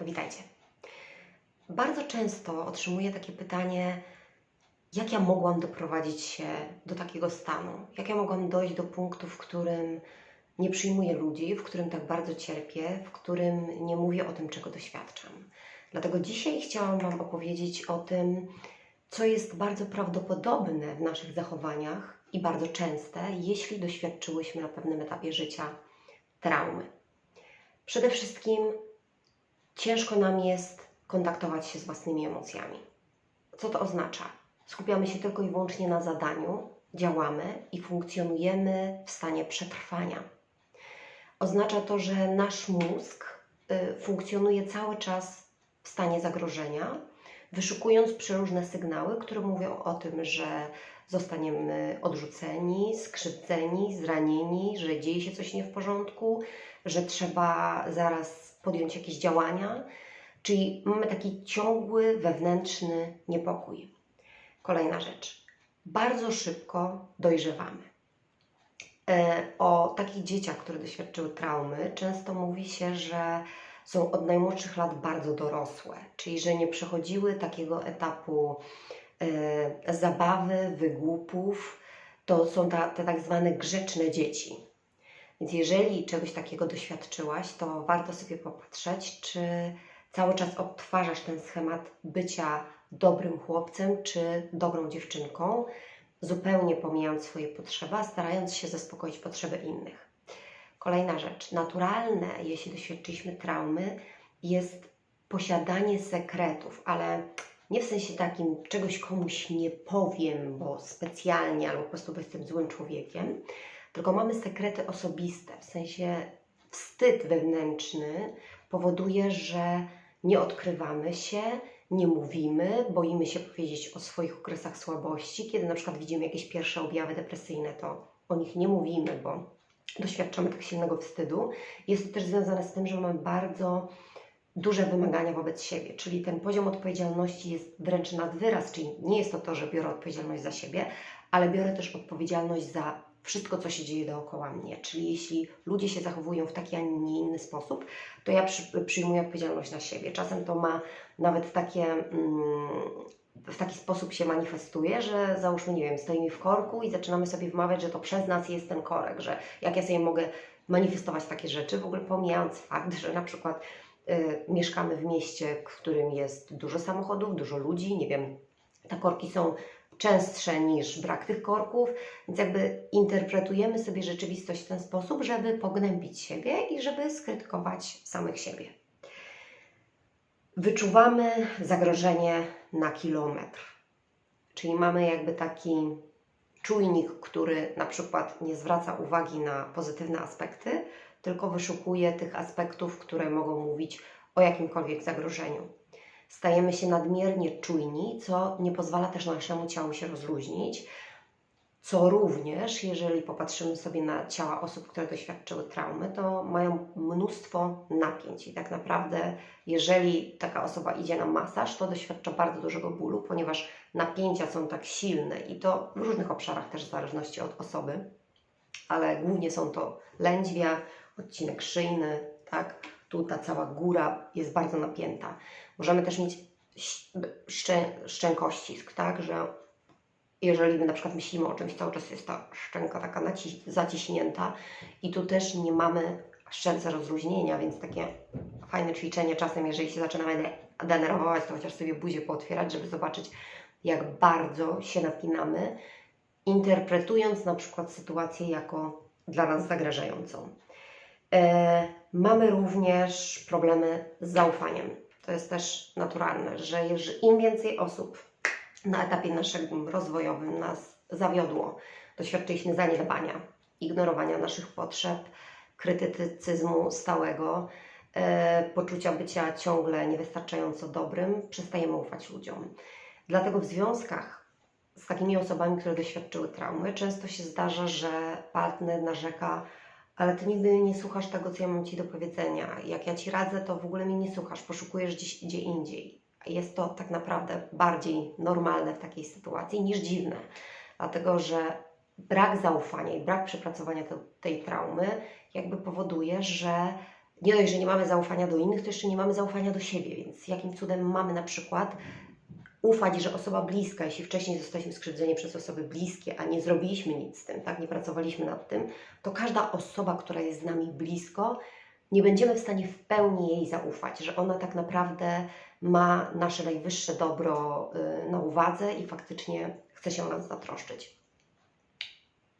Witajcie. Bardzo często otrzymuję takie pytanie, jak ja mogłam doprowadzić się do takiego stanu? Jak ja mogłam dojść do punktu, w którym nie przyjmuję ludzi, w którym tak bardzo cierpię, w którym nie mówię o tym, czego doświadczam? Dlatego dzisiaj chciałam Wam opowiedzieć o tym, co jest bardzo prawdopodobne w naszych zachowaniach i bardzo częste, jeśli doświadczyłyśmy na pewnym etapie życia traumy. Przede wszystkim ciężko nam jest kontaktować się z własnymi emocjami. Co to oznacza? Skupiamy się tylko i wyłącznie na zadaniu, działamy i funkcjonujemy w stanie przetrwania. Oznacza to, że nasz mózg y, funkcjonuje cały czas w stanie zagrożenia, wyszukując przeróżne sygnały, które mówią o tym, że zostaniemy odrzuceni, skrzywdzeni, zranieni, że dzieje się coś nie w porządku, że trzeba zaraz podjąć jakieś działania. Czyli mamy taki ciągły wewnętrzny niepokój. Kolejna rzecz. Bardzo szybko dojrzewamy. E, O takich dzieciach, które doświadczyły traumy, często mówi się, że są od najmłodszych lat bardzo dorosłe, czyli że nie przechodziły takiego etapu e, zabawy, wygłupów. To są ta, te tak zwane grzeczne dzieci. Więc jeżeli czegoś takiego doświadczyłaś, to warto sobie popatrzeć, czy cały czas odtwarzasz ten schemat bycia dobrym chłopcem czy dobrą dziewczynką, zupełnie pomijając swoje potrzeby, starając się zaspokoić potrzeby innych. Kolejna rzecz. Naturalne, jeśli doświadczyliśmy traumy, jest posiadanie sekretów, ale nie w sensie takim, czegoś komuś nie powiem, bo specjalnie albo po prostu bo jestem złym człowiekiem, tylko mamy sekrety osobiste, w sensie wstyd wewnętrzny powoduje, że nie odkrywamy się, nie mówimy, boimy się powiedzieć o swoich okresach słabości. Kiedy na przykład widzimy jakieś pierwsze objawy depresyjne, to o nich nie mówimy, bo doświadczamy tak silnego wstydu. Jest to też związane z tym, że mamy bardzo duże wymagania wobec siebie, czyli ten poziom odpowiedzialności jest wręcz nad wyraz, czyli nie jest to to, że biorę odpowiedzialność za siebie, ale biorę też odpowiedzialność za wszystko, co się dzieje dookoła mnie. Czyli jeśli ludzie się zachowują w taki, a nie inny sposób, to ja przy, przyjmuję odpowiedzialność na siebie. Czasem to ma nawet takie, mm, w taki sposób się manifestuje, że załóżmy, nie wiem, stoimy w korku i zaczynamy sobie wmawiać, że to przez nas jest ten korek, że jak ja sobie mogę manifestować takie rzeczy, w ogóle pomijając fakt, że na przykład y, mieszkamy w mieście, w którym jest dużo samochodów, dużo ludzi, nie wiem, te korki są częstsze niż brak tych korków, więc jakby interpretujemy sobie rzeczywistość w ten sposób, żeby pognębić siebie i żeby skrytykować samych siebie. Wyczuwamy zagrożenie na kilometr, czyli mamy jakby taki czujnik, który na przykład nie zwraca uwagi na pozytywne aspekty, tylko wyszukuje tych aspektów, które mogą mówić o jakimkolwiek zagrożeniu stajemy się nadmiernie czujni, co nie pozwala też naszemu ciału się rozluźnić. Co również, jeżeli popatrzymy sobie na ciała osób, które doświadczyły traumy, to mają mnóstwo napięć. I tak naprawdę, jeżeli taka osoba idzie na masaż, to doświadcza bardzo dużego bólu, ponieważ napięcia są tak silne i to w różnych obszarach też w zależności od osoby, ale głównie są to lędźwia, odcinek szyjny, tak? Tu ta cała góra jest bardzo napięta. Możemy też mieć szczę, szczękościsk, tak, że jeżeli my na przykład myślimy o czymś, cały czas jest ta szczęka taka zaciśnięta i tu też nie mamy szczęce rozluźnienia, więc takie fajne ćwiczenie czasem, jeżeli się zaczynamy de- denerwować, to chociaż sobie buzię pootwierać, żeby zobaczyć, jak bardzo się napinamy, interpretując na przykład sytuację jako dla nas zagrażającą. E, mamy również problemy z zaufaniem. To jest też naturalne, że im więcej osób na etapie naszym rozwojowym nas zawiodło, doświadczyliśmy zaniedbania, ignorowania naszych potrzeb, krytycyzmu stałego, e, poczucia bycia ciągle niewystarczająco dobrym, przestajemy ufać ludziom. Dlatego w związkach z takimi osobami, które doświadczyły traumy, często się zdarza, że partner narzeka, ale ty nigdy nie słuchasz tego, co ja mam ci do powiedzenia. Jak ja ci radzę, to w ogóle mnie nie słuchasz, poszukujesz gdzieś gdzie indziej. Jest to tak naprawdę bardziej normalne w takiej sytuacji niż dziwne, dlatego że brak zaufania i brak przepracowania te, tej traumy jakby powoduje, że nie dość, że nie mamy zaufania do innych, to jeszcze nie mamy zaufania do siebie, więc jakim cudem mamy na przykład ufać, że osoba bliska, jeśli wcześniej zostaliśmy skrzywdzeni przez osoby bliskie, a nie zrobiliśmy nic z tym, tak, nie pracowaliśmy nad tym, to każda osoba, która jest z nami blisko, nie będziemy w stanie w pełni jej zaufać, że ona tak naprawdę ma nasze najwyższe dobro y, na uwadze i faktycznie chce się o nas zatroszczyć.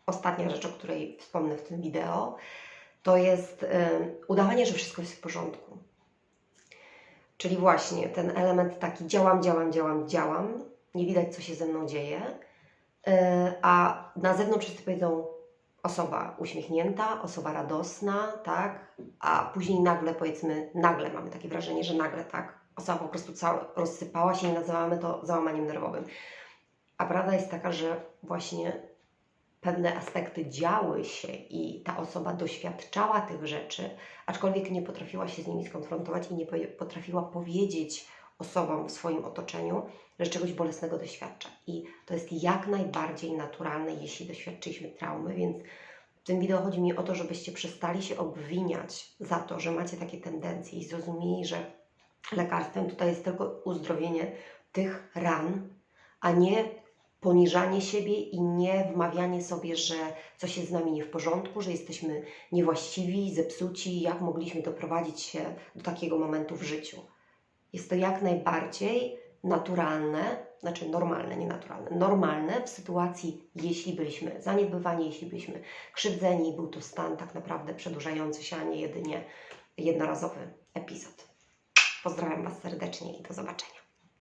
Ostatnia rzecz, o której wspomnę w tym wideo, to jest y, udawanie, że wszystko jest w porządku. Czyli właśnie ten element taki działam, działam, działam, działam, nie widać co się ze mną dzieje, y, a na zewnątrz wszyscy powiedzą osoba uśmiechnięta, osoba radosna, tak, a później nagle powiedzmy, nagle mamy takie wrażenie, że nagle tak, osoba po prostu cała rozsypała się i nazywamy to załamaniem nerwowym. A prawda jest taka, że właśnie pewne aspekty działy się i ta osoba doświadczała tych rzeczy, aczkolwiek nie potrafiła się z nimi skonfrontować i nie potrafiła powiedzieć osobom w swoim otoczeniu, że czegoś bolesnego doświadcza. I to jest jak najbardziej naturalne, jeśli doświadczyliśmy traumy, więc w tym wideo chodzi mi o to, żebyście przestali się obwiniać za to, że macie takie tendencje i zrozumieli, że lekarstwem tutaj jest tylko uzdrowienie tych ran, a nie poniżanie siebie i nie wmawianie sobie, że coś jest z nami nie w porządku, że jesteśmy niewłaściwi, zepsuci, jak mogliśmy doprowadzić się do takiego momentu w życiu. Jest to jak najbardziej naturalne, znaczy normalne, nie naturalne, normalne w sytuacji, jeśli byliśmy zaniedbywani, jeśli byliśmy krzywdzeni, był to stan tak naprawdę przedłużający się, a nie jedynie jednorazowy epizod. Pozdrawiam Was serdecznie i do zobaczenia.